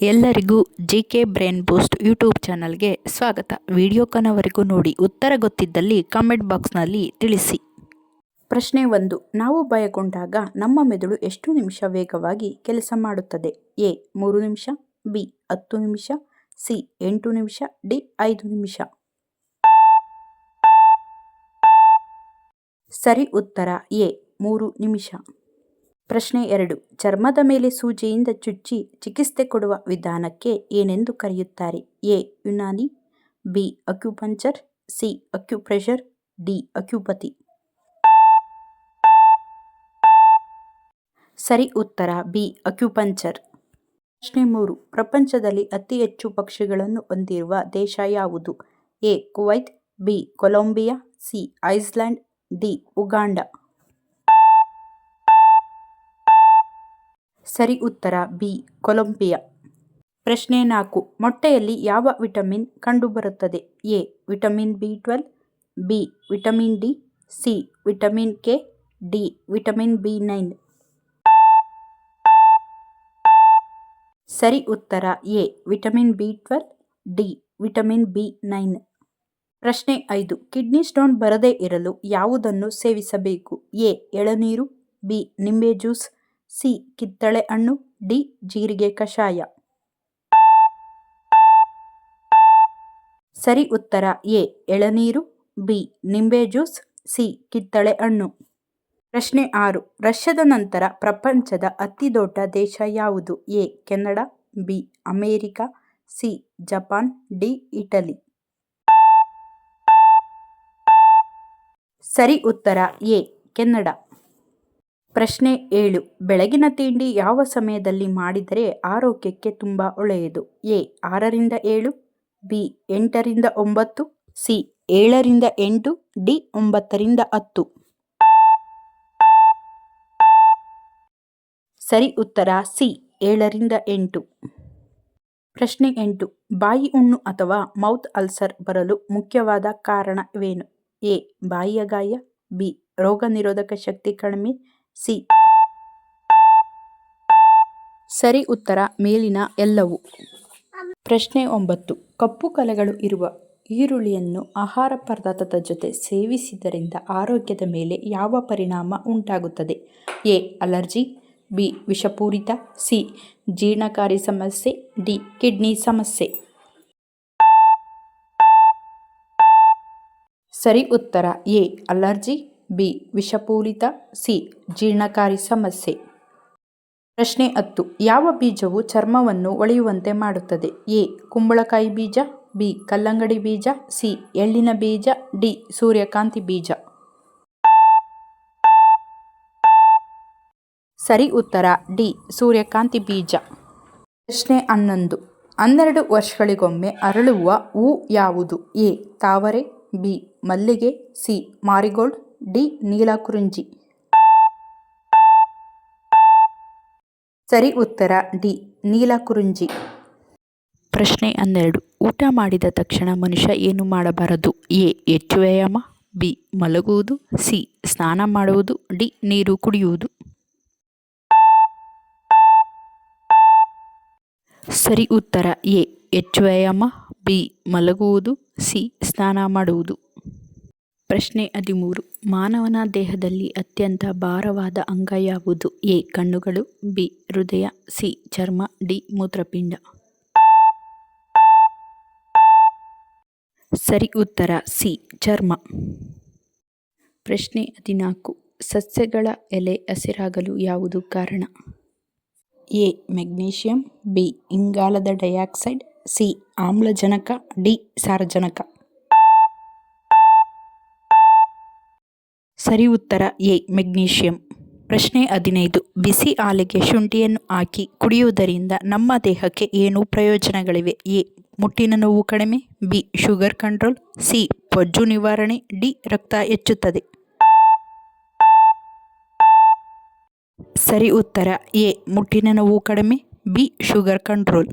ಎಲ್ಲರಿಗೂ G K brain boost YouTube ಚಾನಲ್ಗೆ ಸ್ವಾಗತ. ವಿಡಿಯೋ ಕನವರೆಗೂ ನೋಡಿ. ಉತ್ತರ ಗೊತ್ತಿದ್ದಲ್ಲಿ ಕಾಮೆಂಟ್ ಬಾಕ್ಸ್ನಲ್ಲಿ ತಿಳಿಸಿ. ಪ್ರಶ್ನೆ ಒಂದು. ನಾವು ಭಯಗೊಂಡಾಗ ನಮ್ಮ ಮೆದುಳು ಎಷ್ಟು ನಿಮಿಷ ವೇಗವಾಗಿ ಕೆಲಸ ಮಾಡುತ್ತದೆ? ಎ, ಮೂರು ನಿಮಿಷ, ಬಿ, ಹತ್ತು ನಿಮಿಷ, ಸಿ, ಎಂಟು ನಿಮಿಷ, ಡಿ, ಐದು ನಿಮಿಷ. ಸರಿ, ಉತ್ತರ ಎ, ಮೂರು ನಿಮಿಷ. ಪ್ರಶ್ನೆ ಎರಡು. ಚರ್ಮದ ಮೇಲೆ ಸೂಜಿಯಿಂದ ಚುಚ್ಚಿ ಚಿಕಿತ್ಸೆ ಕೊಡುವ ವಿಧಾನಕ್ಕೆ ಏನೆಂದು ಕರೆಯುತ್ತಾರೆ? A. Unani, B. Acupuncture C. Acupressure, D. Acupathy. ಸರಿ, ಉತ್ತರ. ಬಿ. ಅಕ್ಯುಪಂಚರ್ ಪ್ರಶ್ನೆ ಮೂರು. ಪ್ರಪಂಚದಲ್ಲಿ ಅತಿ ಹೆಚ್ಚು ಪಕ್ಷಿಗಳನ್ನು ಹೊಂದಿರುವ ದೇಶ ಯಾವುದು? A. Kuwait, B. Colombia, C. Iceland, D. Uganda. ಸರಿ ಉತ್ತರ ಬಿ, ಕೊಲಂಬಿಯಾ. ಪ್ರಶ್ನೆ ನಾಲ್ಕು, ಮೊಟ್ಟೆಯಲ್ಲಿ ಯಾವ ವಿಟಮಿನ್ ಕಂಡುಬರುತ್ತದೆ? A, vitamin B twelve B, vitamin D, C, vitamin K, D, vitamin B nine. ಸರಿ ಉತ್ತರ A, vitamin B twelve D, vitamin B nine. ಪ್ರಶ್ನೆ ಐದು, ಕಿಡ್ನಿ ಸ್ಟೋನ್ ಬರದೇ ಇರಲು ಯಾವುದನ್ನು ಸೇವಿಸಬೇಕು? ಎ, ಎಳನೀರು, ಬಿ, ನಿಂಬೆ ಜ್ಯೂಸ್ ಸಿ. ಕಿತ್ತಳೆ ಹಣ್ಣು, ಡಿ. ಜೀರಿಗೆ ಕಷಾಯ. ಸರಿ ಉತ್ತರ ಎ. ಎಳನೀರು, ಬಿ. ನಿಂಬೆ ಜ್ಯೂಸ್, ಸಿ. ಕಿತ್ತಳೆ ಹಣ್ಣು. ಪ್ರಶ್ನೆ ಆರು. ರಷ್ಯಾದ ನಂತರ ಪ್ರಪಂಚದ ಅತಿ ದೊಡ್ಡ ದೇಶ ಯಾವುದು? A. Canada, B. America, C. Japan, D. Italy. ಸರಿ ಉತ್ತರ ಎ. ಕೆನಡಾ. ಪ್ರಶ್ನೆ ಏಳು. ಬೆಳಗಿನ ತಿಂಡಿ ಯಾವ ಸಮಯದಲ್ಲಿ ಮಾಡಿದರೆ ಆರೋಗ್ಯಕ್ಕೆ ತುಂಬ ಒಳ್ಳೆಯದು? ಎ. ಆರರಿಂದ ಏಳು, ಬಿ. ಎಂಟರಿಂದ ಒಂಬತ್ತು, ಸಿ. ಏಳರಿಂದ ಎಂಟು, ಡಿ. ಒಂಬತ್ತರಿಂದ ಹತ್ತು. ಸರಿ, ಉತ್ತರ ಸಿ. ಏಳರಿಂದ ಎಂಟು. ಪ್ರಶ್ನೆ ಎಂಟು. ಬಾಯಿ ಹುಣ್ಣು ಅಥವಾ ಮೌತ್ ಅಲ್ಸರ್ ಬರಲು ಮುಖ್ಯವಾದ ಕಾರಣವೇನು ಎ. ಬಾಯಿಯ ಗಾಯ, ಬಿ. ರೋಗ ನಿರೋಧಕ ಶಕ್ತಿ ಕಡಿಮೆ ಸಿ. ಸರಿ ಉತ್ತರ ಮೇಲಿನ ಎಲ್ಲವೂ. ಪ್ರಶ್ನೆ ಒಂಬತ್ತು. ಕಪ್ಪು ಕಲೆಗಳು ಇರುವ ಈರುಳ್ಳಿಯನ್ನು ಆಹಾರ ಪದಾರ್ಥದ ಜೊತೆ ಸೇವಿಸಿದ್ದರಿಂದ ಆರೋಗ್ಯದ ಮೇಲೆ ಯಾವ ಪರಿಣಾಮ ಉಂಟಾಗುತ್ತದೆ? ಎ. ಅಲರ್ಜಿ. ಬಿ. ವಿಷಪೂರಿತ. ಸಿ. ಜೀರ್ಣಕಾರಿ ಸಮಸ್ಯೆ. ಡಿ. ಕಿಡ್ನಿ ಸಮಸ್ಯೆ. ಸರಿ ಉತ್ತರ ಎ. ಅಲರ್ಜಿ. ಬಿ. ವಿಷಪೂರಿತ, ಸಿ. ಜೀರ್ಣಕಾರಿ ಸಮಸ್ಯೆ. ಪ್ರಶ್ನೆ ಹತ್ತು. ಯಾವ ಬೀಜವು ಚರ್ಮವನ್ನು ಒಳೆಯುವಂತೆ ಮಾಡುತ್ತದೆ? ಎ. ಕುಂಬಳಕಾಯಿ ಬೀಜ, ಬಿ. ಕಲ್ಲಂಗಡಿ ಬೀಜ, ಸಿ. ಎಳ್ಳಿನ ಬೀಜ, ಡಿ. ಸೂರ್ಯಕಾಂತಿ ಬೀಜ. ಸರಿ ಉತ್ತರ. ಡಿ. ಸೂರ್ಯಕಾಂತಿ ಬೀಜ. ಪ್ರಶ್ನೆ ಹನ್ನೊಂದು. ಹನ್ನೆರಡು ವರ್ಷಗಳಿಗೊಮ್ಮೆ ಅರಳುವ ಹೂ ಯಾವುದು? ಎ. ತಾವರೆ, ಬಿ. ಮಲ್ಲಿಗೆ, ಸಿ. Marigold D Neelakurinji. ಸರಿ ಉತ್ತರ ಡಿ ನೀಲಕುರುಂಜಿ. ಪ್ರಶ್ನೆ ಹನ್ನೆರಡು. ಊಟ ಮಾಡಿದ ತಕ್ಷಣ ಮನುಷ್ಯ ಏನು ಮಾಡಬಾರದು? ಎ. ಹೆಚ್ಚು ವ್ಯಾಯಾಮ, ಬಿ. ಮಲಗುವುದು, ಸಿ. ಸ್ನಾನ ಮಾಡುವುದು, ಡಿ. ನೀರು ಕುಡಿಯುವುದು. ಸರಿ ಉತ್ತರ ಎ. ಹೆಚ್ಚು ವ್ಯಾಯಾಮ, ಬಿ. ಮಲಗುವುದು, ಸಿ. ಸ್ನಾನ ಮಾಡುವುದು. ಪ್ರಶ್ನೆ ಹದಿಮೂರು. ಮಾನವನ ದೇಹದಲ್ಲಿ ಅತ್ಯಂತ ಭಾರವಾದ ಅಂಗ ಯಾವುದು? ಎ. ಕಣ್ಣುಗಳು, ಬಿ. ಹೃದಯ, ಸಿ. ಚರ್ಮ, ಡಿ. ಮೂತ್ರಪಿಂಡ. ಸರಿ ಉತ್ತರ, ಸಿ. ಚರ್ಮ. ಪ್ರಶ್ನೆ ಹದಿನಾಲ್ಕು. ಸಸ್ಯಗಳ ಎಲೆ ಹಸಿರಾಗಲು ಯಾವುದು ಕಾರಣ? ಎ. Magnesium, B. ಇಂಗಾಲದ ಡೈಆಕ್ಸೈಡ್, ಸಿ. ಆಮ್ಲಜನಕ, ಡಿ. ಸಾರಜನಕ. ಸರಿ ಉತ್ತರ ಎ, ಮೆಗ್ನೀಷಿಯಂ. ಪ್ರಶ್ನೆ ಹದಿನೈದು. ಬಿಸಿ ಹಾಲಿಗೆ ಶುಂಠಿಯನ್ನು ಹಾಕಿ ಕುಡಿಯುವುದರಿಂದ ನಮ್ಮ ದೇಹಕ್ಕೆ ಏನು ಪ್ರಯೋಜನಗಳಿವೆ? ಎ, ಮುಟ್ಟಿನ ನೋವು ಕಡಿಮೆ. B, sugar control. ಸಿ, ಪೊಜ್ಜು ನಿವಾರಣೆ. ಡಿ, ರಕ್ತ ಹೆಚ್ಚುತ್ತದೆ. ಸರಿ ಉತ್ತರ ಎ, ಮುಟ್ಟಿನ ನೋವು ಕಡಿಮೆ. B, sugar control.